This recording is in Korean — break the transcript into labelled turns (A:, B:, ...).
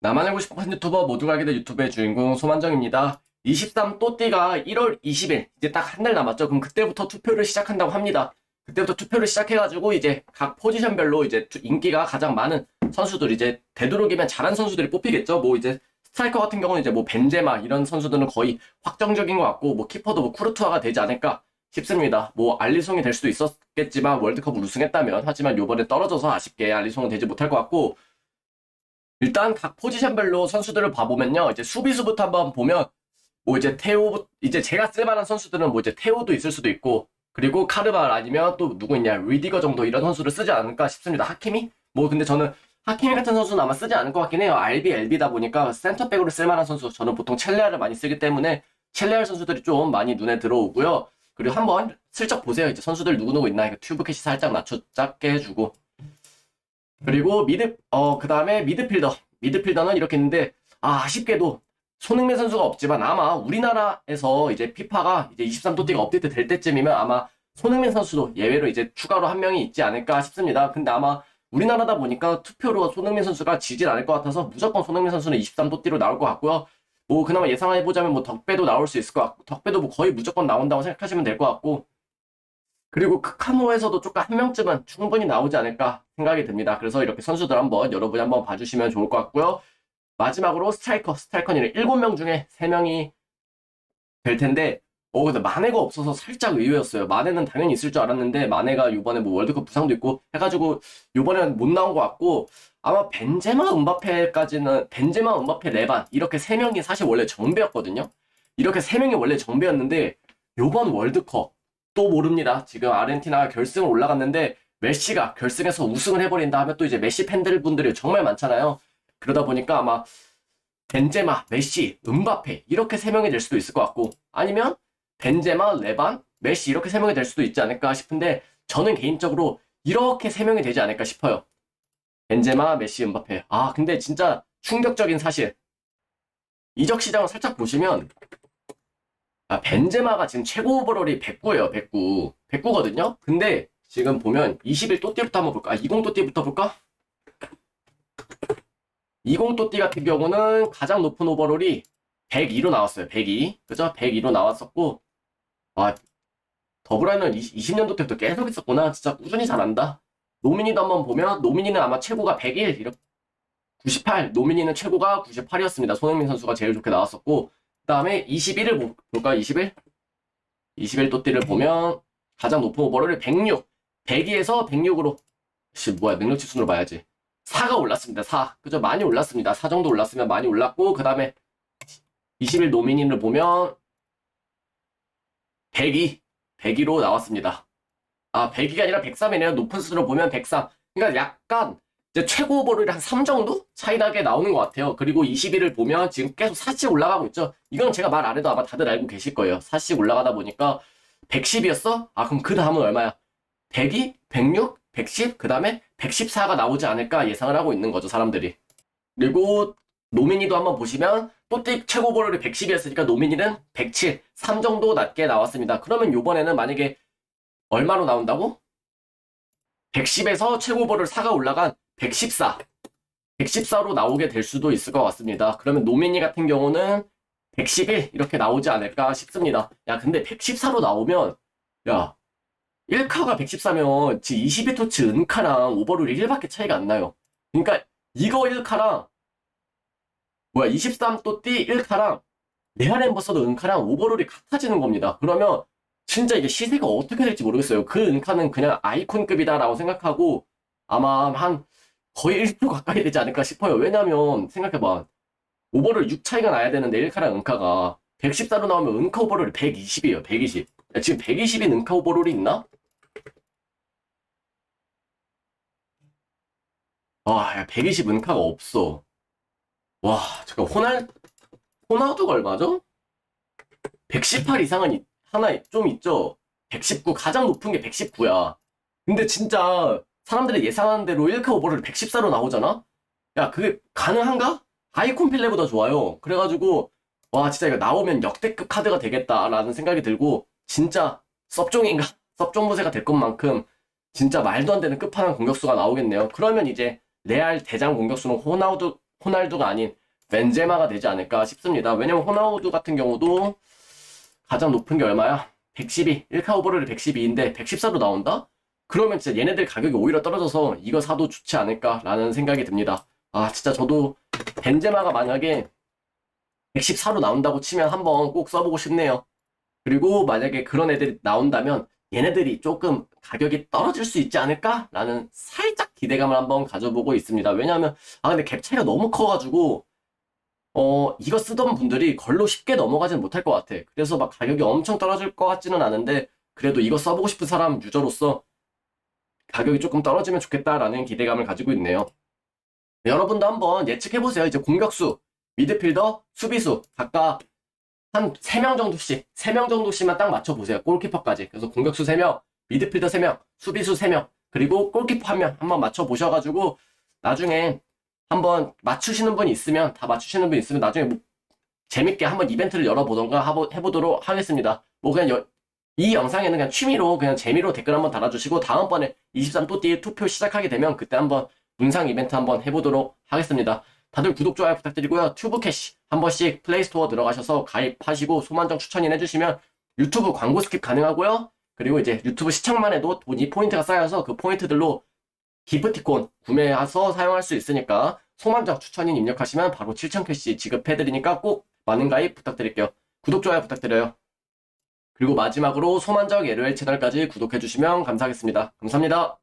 A: 나만 알고 싶은 유튜버 모두가 알게 된 유튜브의 주인공 소만정입니다. 23 또띠가 1월 20일 이제 딱 한 달 남았죠. 그럼 그때부터 투표를 시작한다고 합니다. 그때부터 투표를 시작해가지고 이제 각 포지션별로 이제 투- 인기가 가장 많은 선수들 이제 되도록이면 잘한 선수들이 뽑히겠죠. 뭐 이제 스트라이커 같은 경우는 이제 뭐 벤제마 이런 선수들은 거의 확정적인 것 같고 뭐 키퍼도 뭐 쿠르투아가 되지 않을까 싶습니다. 뭐 알리송이 될 수도 있었겠지만 월드컵을 우승했다면 하지만 요번에 떨어져서 아쉽게 알리송은 되지 못할 것 같고 일단 각 포지션별로 선수들을 봐보면요. 이제 수비수부터 한번 보면 뭐 이제 테오 이제 제가 쓸만한 선수들은 뭐 이제 테오도 있을 수도 있고 그리고 카르발 아니면 또 누구 있냐 리디거 정도 이런 선수를 쓰지 않을까 싶습니다. 하키미? 뭐 근데 저는 하키미 같은 선수는 아마 쓰지 않을 것 같긴 해요. RB, LB다 보니까 센터백으로 쓸만한 선수 저는 보통 첼레아를 많이 쓰기 때문에 첼레아 선수들이 좀 많이 눈에 들어오고요. 그리고 한번 슬쩍 보세요. 이제 선수들 누구누구 있나 튜브 캐시 살짝 낮춰 작게 해주고 그리고 미드 어 그다음에 미드필더 미드필더는 이렇게 있는데 아, 아쉽게도 손흥민 선수가 없지만 아마 우리나라에서 이제 피파가 이제 23도띠가 업데이트 될 때쯤이면 아마 손흥민 선수도 예외로 이제 추가로 한 명이 있지 않을까 싶습니다. 근데 아마 우리나라다 보니까 투표로 손흥민 선수가 지질 않을 것 같아서 무조건 손흥민 선수는 23도띠로 나올 것 같고요. 뭐 그나마 예상해보자면 뭐 덕배도 나올 수 있을 것 같고 덕배도 뭐 거의 무조건 나온다고 생각하시면 될 것 같고 그리고 크카노에서도 조금 한 명쯤은 충분히 나오지 않을까 생각이 듭니다. 그래서 이렇게 선수들 한번 여러분이 한번 봐주시면 좋을 것 같고요. 마지막으로 스트라이커, 스트라이커는 7명 중에 3명이 될 텐데, 어, 근데 마네가 없어서 살짝 의외였어요. 마네는 당연히 있을 줄 알았는데, 마네가 요번에 뭐 월드컵 부상도 있고 해가지고, 요번에는 못 나온 것 같고, 아마 벤제마, 음바페까지는, 벤제마, 음바페, 레반, 이렇게 3명이 사실 원래 정배였거든요? 이렇게 3명이 원래 정배였는데, 요번 월드컵, 또 모릅니다. 지금 아르헨티나가 결승을 올라갔는데, 메시가 결승에서 우승을 해버린다 하면 또 이제 메시 팬들 분들이 정말 많잖아요. 그러다 보니까 아마 벤제마, 메시, 음바페 이렇게 세 명이 될 수도 있을 것 같고 아니면 벤제마, 레반, 메시 이렇게 세 명이 될 수도 있지 않을까 싶은데 저는 개인적으로 이렇게 세 명이 되지 않을까 싶어요. 벤제마, 메시, 음바페. 아 근데 진짜 충격적인 사실. 이적 시장을 살짝 보시면 아 벤제마가 지금 최고 오버롤이 109예요. 109. 109거든요. 근데 지금 보면 21 또띠부터 한번 볼까? 아, 20 또띠부터 볼까? 20 또띠 같은 경우는 가장 높은 오버롤이 102로 나왔어요. 102. 그죠? 102로 나왔었고, 아, 더블라이는 20년도 때부터 계속 있었구나. 진짜 꾸준히 잘한다. 노미니도 한번 보면, 노미니는 아마 최고가 101, 이렇게 98, 노미니는 최고가 98이었습니다. 손흥민 선수가 제일 좋게 나왔었고, 그 다음에 21을 볼까요? 21? 21 또띠를 보면, 가장 높은 오버롤이 106. 102에서 106으로, 씨, 뭐야, 능력치 순으로 봐야지. 4가 올랐습니다. 4. 그죠? 많이 올랐습니다. 4 정도 올랐으면 많이 올랐고, 그 다음에 20일 노미니를 보면 102. 102로 나왔습니다. 아, 102가 아니라 103이네요. 높은 수로 보면 103. 그러니까 약간 이제 최고 오버롤이 한 3 정도 차이 나게 나오는 것 같아요. 그리고 21을 보면 지금 계속 4씩 올라가고 있죠. 이건 제가 말 안 해도 아마 다들 알고 계실 거예요. 4씩 올라가다 보니까 110이었어? 아, 그럼 그 다음은 얼마야? 102, 106, 110, 그 다음에 114가 나오지 않을까 예상을 하고 있는 거죠, 사람들이. 그리고 노미니도 한번 보시면 또띠 최고 버롤이 110이었으니까 노미니는 107, 3 정도 낮게 나왔습니다. 그러면 요번에는 만약에 얼마로 나온다고? 110에서 최고 버롤 4가 올라간 114, 114로 나오게 될 수도 있을 것 같습니다. 그러면 노미니 같은 경우는 111 이렇게 나오지 않을까 싶습니다. 야, 근데 114로 나오면 야, 1카가 114면 지금 22토츠 은카랑 오버롤이 1밖에 차이가 안 나요. 그러니까 이거 1카랑 뭐야 23또띠 1카랑 레알 엠버서더 은카랑 오버롤이 같아지는 겁니다. 그러면 진짜 이게 시세가 어떻게 될지 모르겠어요. 그 은카는 그냥 아이콘급이다라고 생각하고 아마 한 거의 1% 가까이 되지 않을까 싶어요. 왜냐면 생각해봐. 오버롤 6 차이가 나야 되는데 1카랑 은카가 114로 나오면 은카 오버롤이 120이에요. 120. 야, 지금 120인 은카 오버롤이 있나? 와, 야, 120 은카가 없어. 와, 잠깐, 호날, 호나우두가 얼마죠? 118 이상은 이- 하나 좀 있죠? 119, 가장 높은 게 119야. 근데 진짜 사람들이 예상하는 대로 1카 오버를 114로 나오잖아? 야, 그게 가능한가? 아이콘 필레보다 좋아요. 그래가지고, 와, 진짜 이거 나오면 역대급 카드가 되겠다라는 생각이 들고, 진짜 섭종인가? 섭종무새가 될 것만큼 진짜 말도 안 되는 끝판왕 공격수가 나오겠네요. 그러면 이제 레알 대장 공격수는 호나우두 호날두가 아닌 벤제마가 되지 않을까 싶습니다. 왜냐면 호나우두 같은 경우도 가장 높은 게 얼마야? 112. 1카 오버를 112인데 114로 나온다? 그러면 진짜 얘네들 가격이 오히려 떨어져서 이거 사도 좋지 않을까라는 생각이 듭니다. 아, 진짜 저도 벤제마가 만약에 114로 나온다고 치면 한번 꼭 써보고 싶네요. 그리고 만약에 그런 애들이 나온다면 얘네들이 조금 가격이 떨어질 수 있지 않을까라는 살짝 기대감을 한번 가져보고 있습니다. 왜냐하면 아 근데 갭 차이가 너무 커가지고 어 이거 쓰던 분들이 걸로 쉽게 넘어가지는 못할 것 같아. 그래서 막 가격이 엄청 떨어질 것 같지는 않은데 그래도 이거 써보고 싶은 사람 유저로서 가격이 조금 떨어지면 좋겠다라는 기대감을 가지고 있네요. 여러분도 한번 예측해보세요. 이제 공격수, 미드필더, 수비수 각각 한 3명 정도씩, 3명 정도씩만 딱 맞춰보세요. 골키퍼까지. 그래서 공격수 3명, 미드필더 3명, 수비수 3명, 그리고 골키퍼 1명 한번 맞춰보셔가지고 나중에 한번 맞추시는 분 있으면, 다 맞추시는 분 있으면 나중에 뭐 재밌게 한번 이벤트를 열어보던가 해보도록 하겠습니다. 뭐 그냥 여- 이 영상에는 그냥 취미로, 그냥 재미로 댓글 한번 달아주시고 다음번에 23또띠 투표 시작하게 되면 그때 한번 문상 이벤트 한번 해보도록 하겠습니다. 다들 구독, 좋아요 부탁드리고요. 튜브 캐시 한 번씩 플레이스토어 들어가셔서 가입하시고 소만정 추천인 해주시면 유튜브 광고 스킵 가능하고요. 그리고 이제 유튜브 시청만 해도 돈이 포인트가 쌓여서 그 포인트들로 기프티콘 구매해서 사용할 수 있으니까 소만정 추천인 입력하시면 바로 7,000 캐시 지급해드리니까 꼭 많은 가입 부탁드릴게요. 구독, 좋아요 부탁드려요. 그리고 마지막으로 소만정 LOL 채널까지 구독해주시면 감사하겠습니다. 감사합니다.